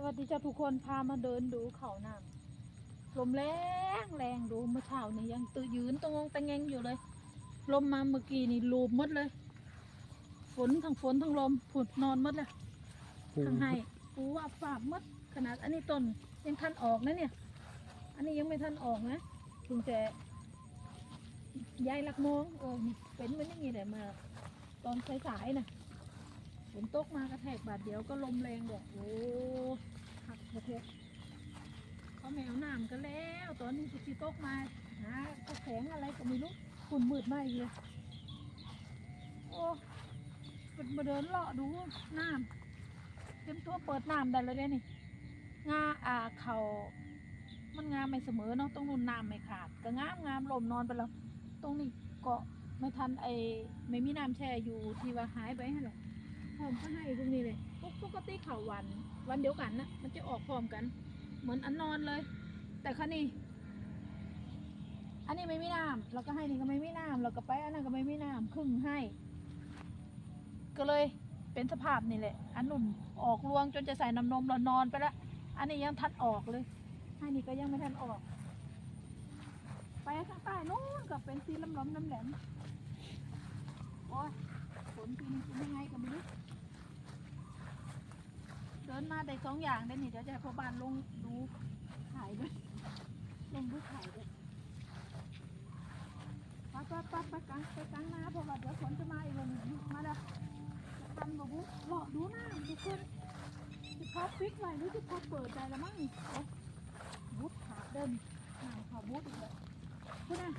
สวัสดีจ้าทุกคนพามาเดินดูเขาน้ำลมแรงแรงดูเมื่อเช้านี่ยังตื่นยืนตรงงตะแงงอยู่เลย ลมมาเมื่อกี้นี่ลูบหมดเลย ฝนทั้งฝนทั้งลมผุดนอนหมดเลยปูทางให้ปูว่าฝาบหมดขนาดอันนี้ต้นยังทันออกนะเนี่ย อันนี้ยังไม่ทันออกนะเพิ่งจะยายลักมองเออนี่เป็นมันอย่างนี้แหละมา ตอนสายๆนะ ฝนตกมากระแทกบาดเดียวก็ลมแรงบอกโอ้หักประเทศเขาแมวน้ำกันแล้ว ตอนนี้สิตกมาหากระแสงอะไรก็ไม่รู้ฝุ่นมืดมากเลยโอ้ก็มาเดินเลาะดูน้ำเต็มตัวเปิดน้ำได้เลยเนี่ยนี่งาอ่าเขามันงามไม่เสมอเนาะต้องนุ่นน้ำไม่ขาดก็งามงามลมนอนไปแล้ว ตรงนี้เกาะไม่ทันไอไม่มีน้ำแช่อยู่ที่ว่าหายไปให้หรอก พร้อมก็ให้ตรงนี้เลยปกปกติเขาวัน วันเดียวกันนะมันจะออกพร้อมกัน เหมือนอันนอนเลย แต่คันนี้อันนี้ไม่มีน้ำเราก็ให้นี่ก็ไม่มีน้ำเราก็ไปอันนั้นก็ไม่มีน้ำครึ่งให้ ก็เลยเป็นสภาพนี่แหละ อันนุ่นออกรวงจนจะใส่น้ำนมเรานอนไปล้วอันนี้ยังทันออกเลยให้นี่ก็ยังไม่ทันออก ไปข้างใต้นู้นก็เป็นสีล้ำๆน้ำแหลมโอ้ยฝนปีนี้เป็นยังไงก็ไม่รู้เดิ นมาได้สองอย่างได้นี่เดี๋ยวจะให้พ่อบ้านลงดูถ่ายด้วยลงดูถ่ายด้วยไปไปไปไปกลางไปกลางนาเพราะว่าเดี๋ยวฝนจะมาอีกแล้วนี่มาแล้วจะทันบ่บุหลอกดูหน้าทุกคนจะพอปิดไว้หรือจะพอเปิดได้ละมั้งนี่บุดขาเดินหนาขาบุดอีกแล้วพูดนะ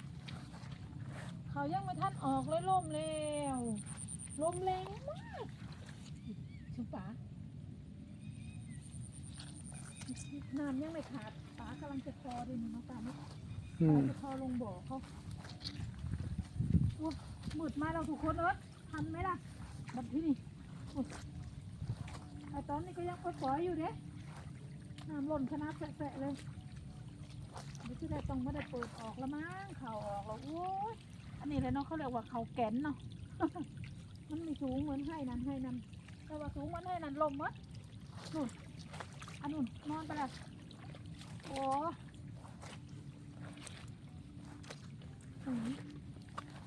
เขายังไม่ทันออกเลยลมแล้วลมแรงมากสุฝา น้ำยังไม่ขาดฝากำลังจะคอด้วยนี่น้องตาไม่อืมจะคอลงบ่อเขาโอ้ยมืดมาเราทุกคนเอิร์ธทันไหมล่ะแบบที่นี่โอ้ยไอตอนนี้ก็ยังปล่อยๆอยู่เด้น้ำหล่นขนาดแสะๆเลยเดี๋ยวที่ได้ต้องไม่ได้เปิดออกแล้วมั้งเขาออกแล้วโอ้ยอันนี้เลยเนาะเขาเรียกว่าเขาแก่นเนาะมันไม่สูงเหมือนให้นั่นให้นั่นแต่ว่าสูงเหมันให้นั่นลมมัดนู่นอันนู่น นอนไปละโอ้โห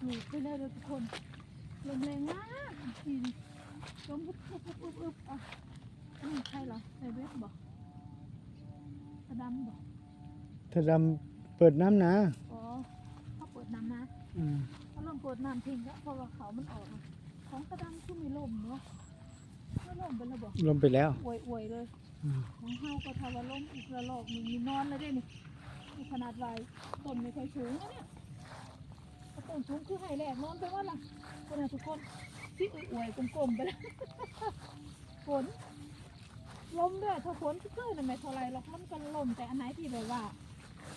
หนูไปเลยเลยทุกคนลมแรงมากจริงลมอึบอึบอึบอึบอึบอะอันนี้ใครเหรอไอเวสบอกกระดำบอกถ้าดำเปิดน้ำนะอ๋อเขาเปิดน้ำนะอืมเขาลองเปิดน้ำทิ้งแล้วเพราะว่าเขามันออกอะของกระดังคือมีลมเนาะไม่ลมเป็นระบบลมไปแล้วอวยอวยๆเลยอืม ของเฮาก็ทาวาล้มอีกระลอกหนึ่งมีนอนเลยเด้นี่นี่ขนาดไรต้นไม่ค่อยสูงนะเนี่ยถ้าต้นสูงคือไห้แหลกนอนไปว่าล่ะคนน่ะทุกคนที่อวยอวยๆกลมๆไปแล้วฝนลมด้วยถ้าฝนซื่อน่ะไม่เท่าไรหรอกมันก็ลมแต่อันไหนที่แบบว่า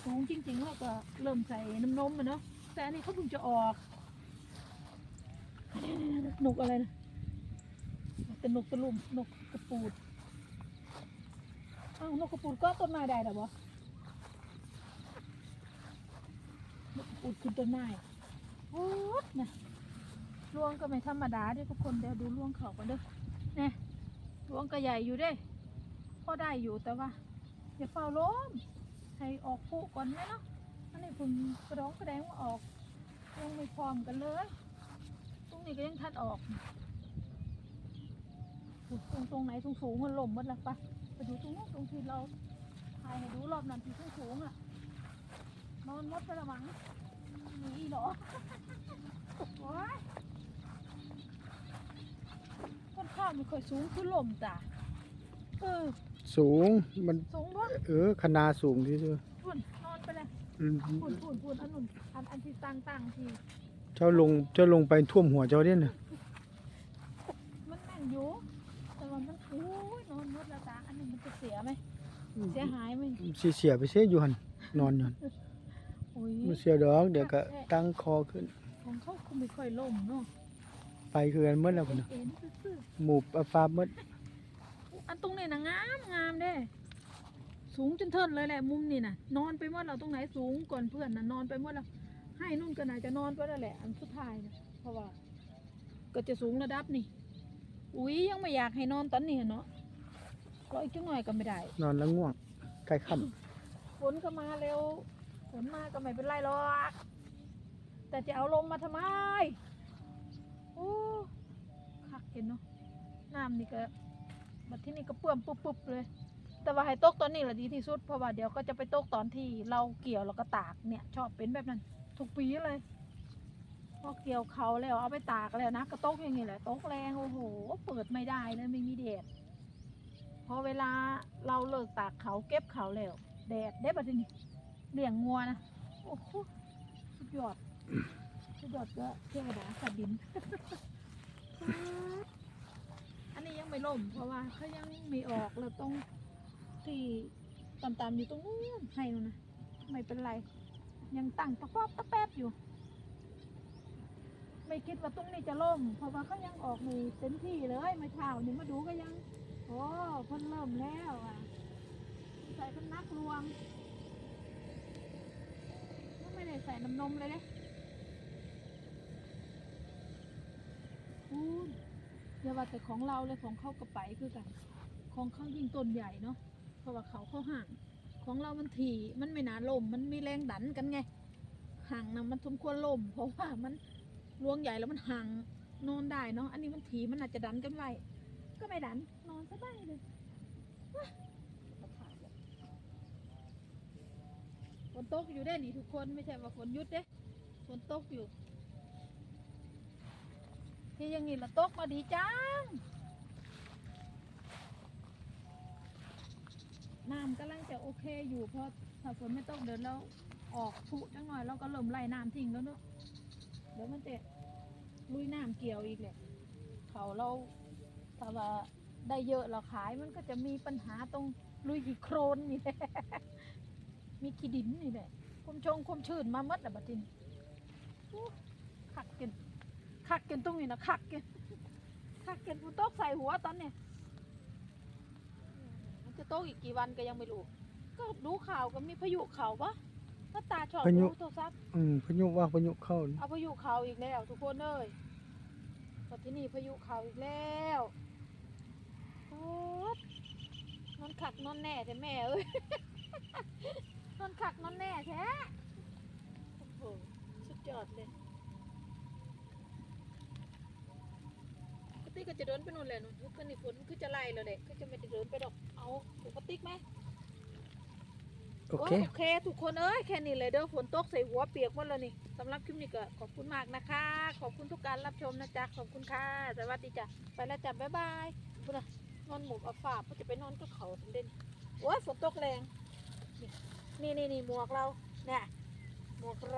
สูงจริงๆแล้วก็เริ่มใส่น้ำนมอะเนาะแต่อันนี้เขาเพิ่งจะออกนกอะไรนะเป็นนกตะลุมนกกระปูด อ้านกกระปูดก็ต้นไม้ได้หรอวะนกกระปูดขึ้นต้นไม้โอ้ยนะรวงก็ไม่ธรรมดาเด้ทุกคนเดี๋ยวดูรวงเขากันเด้อเนี่ยรวงก็ใหญ่อยู่เด้พอได้อยู่แต่ว่าอย่าเฝ้าล้มให้ออกผูก่อนไหมเนาะอันนี้ผมกระดองกระแดงว่าออกยังไม่พร้อมกันเลยตรงนี้ก็ยังทัดออกตรงตรงไหนตรงสูงมันหล่มหมดแล้วปะ ดูตรงนู้นตรงที่เราถ่ายให้ดูรอบนั้นที่สูงสูงๆอะนอนหมดไปและมั้งหนีเหรอโอ้ยต้นข้าวไม่ค่อยสูงคือหล่มจ้ะเออสูงมันสูงเพราะเออคณาสูงที่สุดฝุ่นนอนไปเลยอืมปุ่นปุ่นปุ่นอันนุ่นอันอันที่ตั้งตั้งที่เจ้าลงเจ้าลงไปท่วมหัวเจ้าเนี่ยนะมันแม่นอยู่ เสียหายไหมสิเสียไปเสียอยู่หันนอนอยู่หั่นโอ้ยมันเสียดอกเดี๋ยวก็ตั้งคอขึ้น ของเขาคงไม่ค่อยล่มเนาะไปคือกันเมื่อแล้วพุ่นน่ะเอ็นซื่อหมู่ปลาฟ้าเมื่อๆอันตรงนี้นะงามงามเด้ สูงจนเทินเลยแหละมุมนี่น่ะ นอนไปหมดเราตรงไหนสูงก่อนเพื่อนน่ะนอนไปหมดแล้วให้นุ่นก็น่าจะนอนไปแล้วแหละ อันสุดท้ายนะเพราะว่า ก็จะสูงระดับนี่อุ้ยยังไม่อยากให้นอนตอนนี้เนาะ รออีกจังหน่อยก็ไม่ได้ นอนแล้วง่วงใกล้ค่ฝนก็มาเร็วฝนมาก็ไม่เป็นไรหรอก แต่จะเอาลมมาทำไมโอ้คักเห็นเนาะน้ำนี่ก็บัดที่นี่ก็เปื่อมปุ๊บๆเลย แต่ว่าให้ตกตอนนี้แหละดีที่สุดเพราะว่าเดี๋ยวก็จะไปตกตอนที่เราเกี่ยวแล้วก็ตากเนี่ย ชอบเป็นแบบนั้น ทุกปีเลยพอเกี่ยวเขาแล้วเอาไปตากแล้วนะก็ตกอย่างนี้แหละตกแรงโอ้โห เปิดไม่ได้เลยไม่มีแดด พอเวลาเราเลิกตากเขาเก็บเขาแล้วแดดได้บัดนี้เลี้ยงงัวนะโอ้โหสุดยอดสุดยอดก็เทวดาขัดดิน อันนี้ยังไม่ล่มเพราะว่าเขายังไม่ออกเราต้องที่ต่ำๆอยู่ตรงนู้นให้นูนะไม่เป็นไร ยังตั้งตะปอบตะแป๊บอยู่ ไม่คิดว่าตรงนี้จะล่มเพราะว่าเขายังออกในเต็มที่เลยมื่เช้านี่มาดูก็ยัง โอ้เพิ่นเริ่มแล้วอะใส่เป็นนักลวงก็ไม่ได้ใส่น้ำนมเลยเนี่ยอู้เดี๋ยวว่าแต่ของเราเลยของเข้ากระไปคือกัน ของเขายิ่งต้นใหญ่เนาะเพราะว่าเขาเข้าห่าง ของเรามันถี่มันไม่หนาลมมันมีแรงดันกันไงห่างนะมันสมควรลม เพราะว่ามันรวงใหญ่แล้วมันห่างนอนได้เนาะอันนี้มันถี่มันอาจจะดันกันไว้ก็ไม่ดัน สบายเลยฝนตกอยู่ได้นี่ทุกคนไม่ใช่ว่าฝนหยุดเด้ฝนตกอยู่ ที่ยังนี้ละตกมาดีจังน้ำกำลังจะโอเคอยู่เพราะถ้าฝนไม่ตกเดี๋ยวเราออกผุจังหน่อยเราก็เริ่มไล่น้ำทิ้งแล้วเนอะเดี๋ยวมันจะลุยน้ำเกี่ยวอีกแหละเขาเราถ้าว่า ได้เยอะเราขายมันก็จะมีปัญหาตรงลุยขี้โครนนี่แหละมีขี้ดินนี่แหละความชงความชื้นมาหมดแล้วบัดนี้อู้คักกินคักกินตรงนี้นะคักกินคักกินฝนตกใส่หัวตอนเนี้ยมันจะโตกอีกกี่วันก็ยังไม่รู้ ก็ดูข่าวก็มีพายุเขาปะถ้าตาชอบพายุดูโทรศัพท์ำอืมพายุว่าพายุเข้านี่เอาพายุเขาอีกแล้วทุกคนเอ้ยแต่ที่นี่พายุเขาอีกแล้ว โอ๊ยนอนขักนอนแน่แต่แม่เอ้ยนอนขักนอนแน่แท้โอ้โหสุดยอดเลยปกติก็จะเดินไปนู่นแหละนู่นคือนี่ฝนคือจะไล่แล้วเด็กคือจะไม่ได้เดินไปดอกเอาถูกปติกไหมโอเคโอเคทุกคนเอ้ยแค่นี้เลยเด้อฝนตกใส่หัวเปียกหมดแล้วนี่สำหรับคลิปนี้ก็ขอบคุณมากนะคะ ขอบคุณทุกการรับชมนะจ๊ะขอบคุณค่ะ สวัสดีจ้ะไปแล้วจ้ะบ๊ายบายพุ่นนะ นอนหมกเอาฝาเพื่อจะไปนอนก็เขาทันเด่นโอ้ยฝนตกแรง นี่นี่นี่หมวกเราเนี่ยหมวกเรา